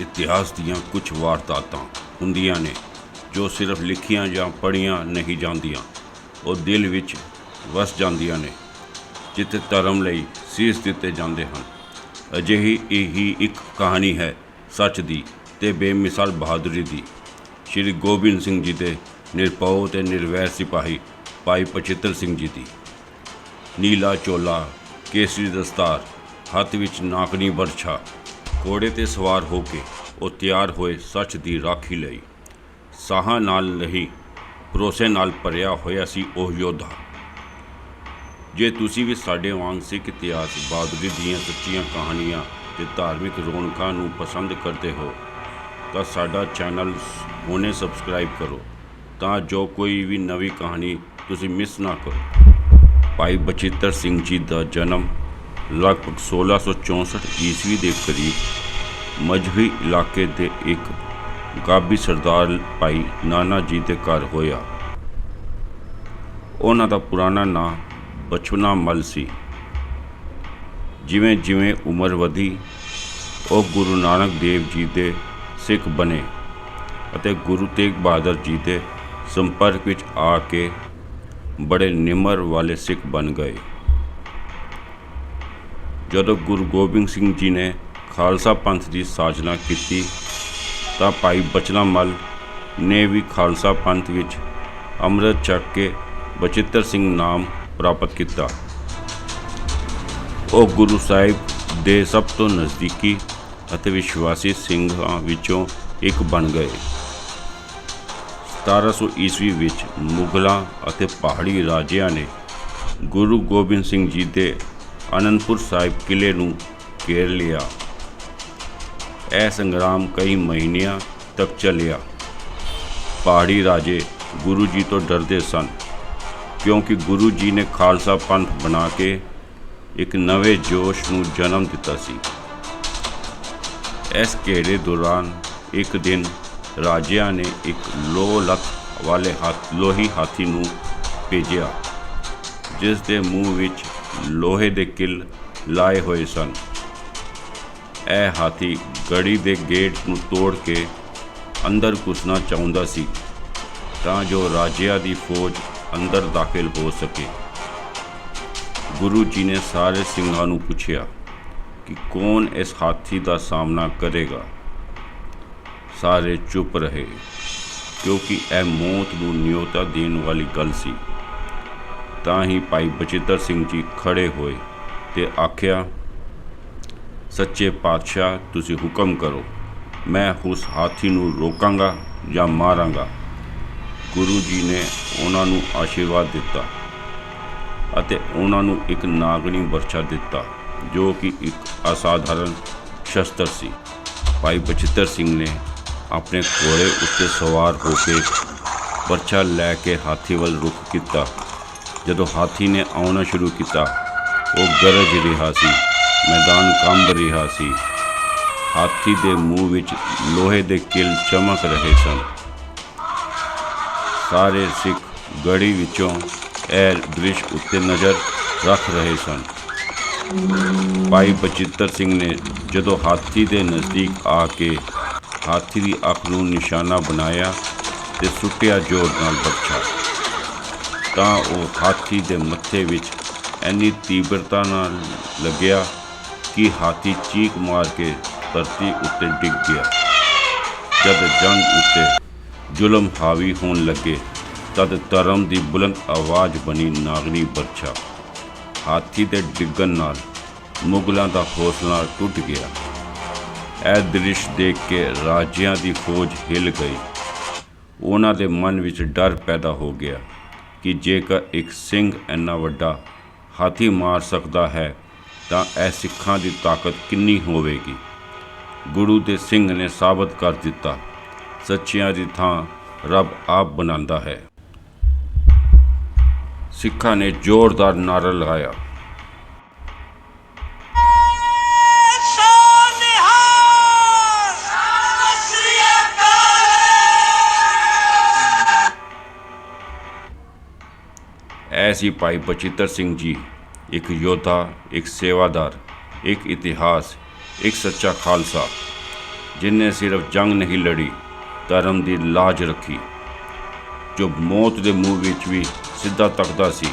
ਇਤਿਹਾਸ ਦੀਆਂ ਕੁਝ ਵਾਰਦਾਤਾਂ ਹੁੰਦੀਆਂ ਨੇ, ਜੋ ਸਿਰਫ ਲਿਖੀਆਂ ਜਾਂ ਪੜ੍ਹੀਆਂ ਨਹੀਂ ਜਾਂਦੀਆਂ। ਉਹ ਦਿਲ ਵਿੱਚ ਵਸ ਜਾਂਦੀਆਂ ਨੇ, ਜਿੱਥੇ ਧਰਮ ਲਈ ਸੀਸ ਦਿੱਤੇ ਜਾਂਦੇ ਹਨ। ਅਜਿਹੀ ਇਹੀ ਇੱਕ ਕਹਾਣੀ ਹੈ ਸੱਚ ਦੀ ਤੇ ਬੇਮਿਸਾਲ ਬਹਾਦਰੀ ਦੀ। ਸ਼੍ਰੀ ਗੋਬਿੰਦ ਸਿੰਘ ਜੀ ਦੇ ਨਿਰਭਉ ਤੇ ਨਿਰਵੈਰ ਸਿਪਾਹੀ ਭਾਈ ਪਚਿੱਤਰ ਸਿੰਘ ਜੀ ਦੀ। ਨੀਲਾ ਚੋਲਾ, ਕੇਸਰੀ ਦਸਤਾਰ, ਹੱਥ ਵਿੱਚ ਨਾਕਣੀ ਬਰਛਾ ਘੋੜੇ ਤੇ ਸਵਾਰ ਹੋ ਕੇ ਉਹ ਤਿਆਰ ਹੋਏ ਸੱਚ ਦੀ ਰਾਖੀ ਲਈ। ਸਾਹਾਂ ਨਾਲ ਨਹੀਂ, ਭਰੋਸੇ ਨਾਲ ਭਰਿਆ ਹੋਇਆ ਸੀ ਉਹ ਯੋਧਾ। ਜੇ ਤੁਸੀਂ ਵੀ ਸਾਡੇ ਵਾਂਗ ਸਿੱਖ ਇਤਿਹਾਸ, ਬਹਾਦਰੀ ਦੀਆਂ ਸੱਚੀਆਂ ਕਹਾਣੀਆਂ ਤੇ ਧਾਰਮਿਕ ਰੌਣਕਾਂ ਨੂੰ ਪਸੰਦ ਕਰਦੇ ਹੋ, ਤਾਂ ਸਾਡਾ ਚੈਨਲ ਹੁਣੇ ਸਬਸਕ੍ਰਾਈਬ ਕਰੋ, ਤਾਂ ਜੋ ਕੋਈ ਵੀ ਨਵੀਂ ਕਹਾਣੀ ਤੁਸੀਂ ਮਿਸ ਨਾ ਕਰੋ। ਭਾਈ ਬਚਿੱਤਰ ਸਿੰਘ ਜੀ ਦਾ ਜਨਮ ਲਗਭਗ 1664 ਈਸਵੀ ਦੇ ਕਰੀਬ ਮਜਹੀ ਇਲਾਕੇ ਦੇ ਇੱਕ ਗਾਬੀ ਸਰਦਾਰ ਭਾਈ ਨਾਨਾ ਜੀ ਦੇ ਘਰ ਹੋਇਆ। ਉਹਨਾਂ ਦਾ ਪੁਰਾਣਾ ਨਾਂ ਬਚਪਨਾ ਮਲ ਸੀ। ਜਿਵੇਂ ਜਿਵੇਂ ਉਮਰ ਵਧੀ, ਉਹ ਗੁਰੂ ਨਾਨਕ ਦੇਵ ਜੀ ਦੇ ਸਿੱਖ ਬਣੇ ਅਤੇ ਗੁਰੂ ਤੇਗ ਬਹਾਦਰ ਜੀ ਦੇ ਸੰਪਰਕ ਵਿੱਚ ਆ ਕੇ ਬੜੇ ਨਿਮਰ ਵਾਲੇ ਸਿੱਖ ਬਣ ਗਏ। ਜਦੋਂ ਗੁਰੂ ਗੋਬਿੰਦ ਸਿੰਘ ਜੀ ਨੇ ਖਾਲਸਾ ਪੰਥ ਦੀ ਸਾਜਨਾ ਕੀਤੀ, ਤਾਂ ਭਾਈ ਬਚਨਾ ਮਲ ਨੇ ਵੀ ਖਾਲਸਾ ਪੰਥ ਵਿੱਚ ਅੰਮ੍ਰਿਤ ਛਕ ਕੇ ਬਚਿੱਤਰ ਸਿੰਘ ਨਾਮ ਪ੍ਰਾਪਤ ਕੀਤਾ। ਉਹ ਗੁਰੂ ਸਾਹਿਬ ਦੇ ਸਭ ਤੋਂ ਨਜ਼ਦੀਕੀ ਅਤੇ ਵਿਸ਼ਵਾਸੀ ਸਿੰਘਾਂ ਵਿੱਚੋਂ ਇੱਕ ਬਣ ਗਏ। 1700 ਈਸਵੀ ਵਿੱਚ ਮੁਗਲਾਂ ਅਤੇ ਪਹਾੜੀ ਰਾਜਿਆਂ ਨੇ ਗੁਰੂ ਗੋਬਿੰਦ ਸਿੰਘ ਜੀ ਦੇ ਅਨੰਦਪੁਰ ਸਾਹਿਬ ਕਿਲੇ ਨੂੰ ਘੇਰ ਲਿਆ। ਇਹ ਸੰਗਰਾਮ ਕਈ ਮਹੀਨਿਆਂ ਤੱਕ ਚੱਲਿਆ। ਪਹਾੜੀ ਰਾਜੇ ਗੁਰੂ ਜੀ ਤੋਂ ਡਰਦੇ ਸਨ, ਕਿਉਂਕਿ ਗੁਰੂ ਜੀ ਨੇ ਖਾਲਸਾ ਪੰਥ ਬਣਾ ਕੇ ਇੱਕ ਨਵੇਂ ਜੋਸ਼ ਨੂੰ ਜਨਮ ਦਿੱਤਾ ਸੀ। ਇਸ ਘੇਰੇ ਦੌਰਾਨ ਇੱਕ ਦਿਨ ਰਾਜਿਆਂ ਨੇ ਇੱਕ ਲੋਹ ਲੱਤ ਵਾਲੇ ਹੱਥ ਲੋਹੀ ਹਾਥੀ ਨੂੰ ਭੇਜਿਆ ਜਿਸ ਦੇ ਮੂੰਹ ਵਿੱਚ ਲੋਹੇ ਦੇ ਕਿੱਲ ਲਾਏ ਹੋਏ ਸਨ। ਇਹ ਹਾਥੀ ਗੜੀ ਦੇ ਗੇਟ ਨੂੰ ਤੋੜ ਕੇ ਅੰਦਰ ਘੁਸਣਾ ਚਾਹੁੰਦਾ ਸੀ, ਤਾਂ ਜੋ ਰਾਜਿਆਂ ਦੀ ਫੌਜ ਅੰਦਰ ਦਾਖਲ ਹੋ ਸਕੇ। ਗੁਰੂ ਜੀ ਨੇ ਸਾਰੇ ਸਿੰਘਾਂ ਨੂੰ ਪੁੱਛਿਆ ਕਿ ਕੌਣ ਇਸ ਹਾਥੀ ਦਾ ਸਾਹਮਣਾ ਕਰੇਗਾ। ਸਾਰੇ ਚੁੱਪ ਰਹੇ, ਕਿਉਂਕਿ ਇਹ ਮੌਤ ਨੂੰ ਨਿਯੋਤਾ ਦੇਣ ਵਾਲੀ ਗੱਲ ਸੀ। ਤਾਂ ਹੀ ਭਾਈ ਬਚਿੱਤਰ ਸਿੰਘ ਜੀ ਖੜੇ ਹੋਏ ਤੇ ਆਖਿਆ, ਸੱਚੇ ਪਾਤਸ਼ਾਹ, ਤੁਸੀਂ ਹੁਕਮ ਕਰੋ, ਮੈਂ ਉਸ ਹਾਥੀ ਨੂੰ ਰੋਕਾਂਗਾ ਜਾਂ ਮਾਰਾਂਗਾ। ਗੁਰੂ ਜੀ ਨੇ ਉਹਨਾਂ ਨੂੰ ਆਸ਼ੀਰਵਾਦ ਦਿੱਤਾ ਅਤੇ ਉਹਨਾਂ ਨੂੰ ਇੱਕ ਨਾਗਣੀ ਵਰਛਾ ਦਿੱਤਾ, ਜੋ ਕਿ ਇੱਕ ਅਸਾਧਾਰਨ ਸ਼ਸਤਰ ਸੀ। ਭਾਈ ਬਚਿੱਤਰ ਸਿੰਘ ਨੇ ਆਪਣੇ ਘੋੜੇ ਉੱਤੇ ਸਵਾਰ ਹੋ ਕੇ ਵਰਛਾ ਲੈ ਕੇ ਹਾਥੀ ਵੱਲ ਰੁਖ ਕੀਤਾ। ਜਦੋਂ ਹਾਥੀ ਨੇ ਆਉਣਾ ਸ਼ੁਰੂ ਕੀਤਾ, ਉਹ ਗਰਜ ਰਿਹਾ ਸੀ, ਮੈਦਾਨ ਕੰਬ ਰਿਹਾ ਸੀ। ਹਾਥੀ ਦੇ ਮੂੰਹ ਵਿੱਚ ਲੋਹੇ ਦੇ ਕਿੱਲ ਚਮਕ ਰਹੇ ਸਨ। ਸਾਰੇ ਸਿੱਖ ਗੜੀ ਵਿੱਚੋਂ ਇਹ ਦ੍ਰਿਸ਼ ਉੱਤੇ ਨਜ਼ਰ ਰੱਖ ਰਹੇ ਸਨ। ਭਾਈ ਬਚਿੱਤਰ ਸਿੰਘ ਨੇ ਜਦੋਂ ਹਾਥੀ ਦੇ ਨਜ਼ਦੀਕ ਆ ਕੇ ਹਾਥੀ ਦੀ ਅੱਖ ਨੂੰ ਨਿਸ਼ਾਨਾ ਬਣਾਇਆ ਤੇ ਸੁੱਟਿਆ ਜ਼ੋਰ ਨਾਲ ਬੱਚਾ ਤਾਂ ਉਹ ਹਾਥੀ ਦੇ ਮੱਥੇ ਵਿੱਚ ਐਨੀ ਤੀਬਰਤਾ ਨਾਲ ਲੱਗਿਆ ਕਿ ਹਾਥੀ ਚੀਕ ਮਾਰ ਕੇ ਧਰਤੀ ਉੱਤੇ ਡਿੱਗ ਗਿਆ। ਜਦ ਜੰਗ ਉੱਤੇ ਜ਼ੁਲਮ ਹਾਵੀ ਹੋਣ ਲੱਗੇ, ਤਦ ਧਰਮ ਦੀ ਬੁਲੰਦ ਆਵਾਜ਼ ਬਣੀ ਨਾਗਨੀ ਬਰਛਾ ਹਾਥੀ ਦੇ ਡਿੱਗਣ ਨਾਲ ਮੁਗਲਾਂ ਦਾ ਹੌਸਲਾ ਟੁੱਟ ਗਿਆ। ਇਹ ਦ੍ਰਿਸ਼ ਦੇਖ ਕੇ ਰਾਜਿਆਂ ਦੀ ਫੌਜ ਹਿੱਲ ਗਈ। ਉਹਨਾਂ ਦੇ ਮਨ ਵਿੱਚ ਡਰ ਪੈਦਾ ਹੋ ਗਿਆ। ਕਿ ਜੇਕਰ ਇੱਕ ਸਿੰਘ ਇੰਨਾ ਵੱਡਾ ਹਾਥੀ ਮਾਰ ਸਕਦਾ ਹੈ, ਤਾਂ ਇਹ ਸਿੱਖਾਂ ਦੀ ਤਾਕਤ ਕਿੰਨੀ ਹੋਵੇਗੀ? ਗੁਰੂ ਦੇ ਸਿੰਘ ਨੇ ਸਾਬਤ ਕਰ ਦਿੱਤਾ। ਸੱਚਿਆਂ ਦੀ ਥਾਂ ਰੱਬ ਆਪ ਬਣਾਉਂਦਾ ਹੈ। ਸਿੱਖਾਂ ਨੇ ਜ਼ੋਰਦਾਰ ਨਾਰਾ ਲਗਾਇਆ। ਐਸੀ ਭਾਈ ਬਚਿੱਤਰ ਸਿੰਘ ਜੀ, ਇੱਕ ਯੋਧਾ, ਇੱਕ ਸੇਵਾਦਾਰ, ਇੱਕ ਇਤਿਹਾਸ, ਇੱਕ ਸੱਚਾ ਖਾਲਸਾ ਜਿਨ੍ਹਾਂ ਸਿਰਫ ਜੰਗ ਨਹੀਂ ਲੜੀ, ਧਰਮ ਦੀ ਲਾਜ ਰੱਖੀ, ਜੋ ਮੌਤ ਦੇ ਮੂੰਹ ਵਿੱਚ ਵੀ ਸਿੱਧਾ ਤੱਕਦਾ ਸੀ।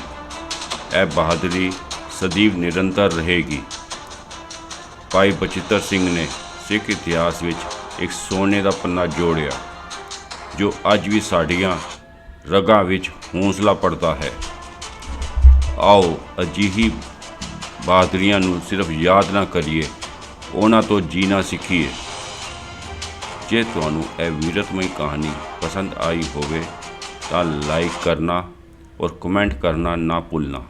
ਇਹ ਬਹਾਦਰੀ ਸਦੀਵ ਨਿਰੰਤਰ ਰਹੇਗੀ। ਭਾਈ ਬਚਿੱਤਰ ਸਿੰਘ ਨੇ ਸਿੱਖ ਇਤਿਹਾਸ ਵਿੱਚ ਇੱਕ ਸੋਨੇ ਦਾ ਪੰਨਾ ਜੋੜਿਆ, ਜੋ ਅੱਜ ਵੀ ਸਾਡੀਆਂ ਰਗਾਂ ਵਿੱਚ ਹੌਸਲਾ ਪੜਦਾ ਹੈ। ਆਓ, ਅਜਿਹੀ ਬਹਾਦਰੀਆਂ ਨੂੰ ਸਿਰਫ ਯਾਦ ਨਾ ਕਰੀਏ, ਉਹਨਾਂ ਤੋਂ ਜੀਣਾ ਸਿੱਖੀਏ। ਜੇ ਤੁਹਾਨੂੰ ਇਹ ਵੀਰਤਮਈ ਕਹਾਣੀ ਪਸੰਦ ਆਈ ਹੋਵੇ, ਤਾਂ ਲਾਈਕ ਕਰਨਾ ਔਰ ਕਮੈਂਟ ਕਰਨਾ ਨਾ ਭੁੱਲਣਾ।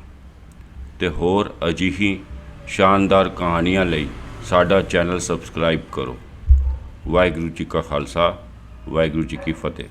ਤੇ ਹੋਰ ਅਜਿਹੀ ਸ਼ਾਨਦਾਰ ਕਹਾਣੀਆਂ ਲਈ ਸਾਡਾ ਚੈਨਲ ਸਬਸਕ੍ਰਾਈਬ ਕਰੋ। ਵਾਹਿਗੁਰੂ ਜੀ ਕਾ ਖਾਲਸਾ, ਵਾਹਿਗੁਰੂ ਜੀ ਕੀ ਫਤਿਹ।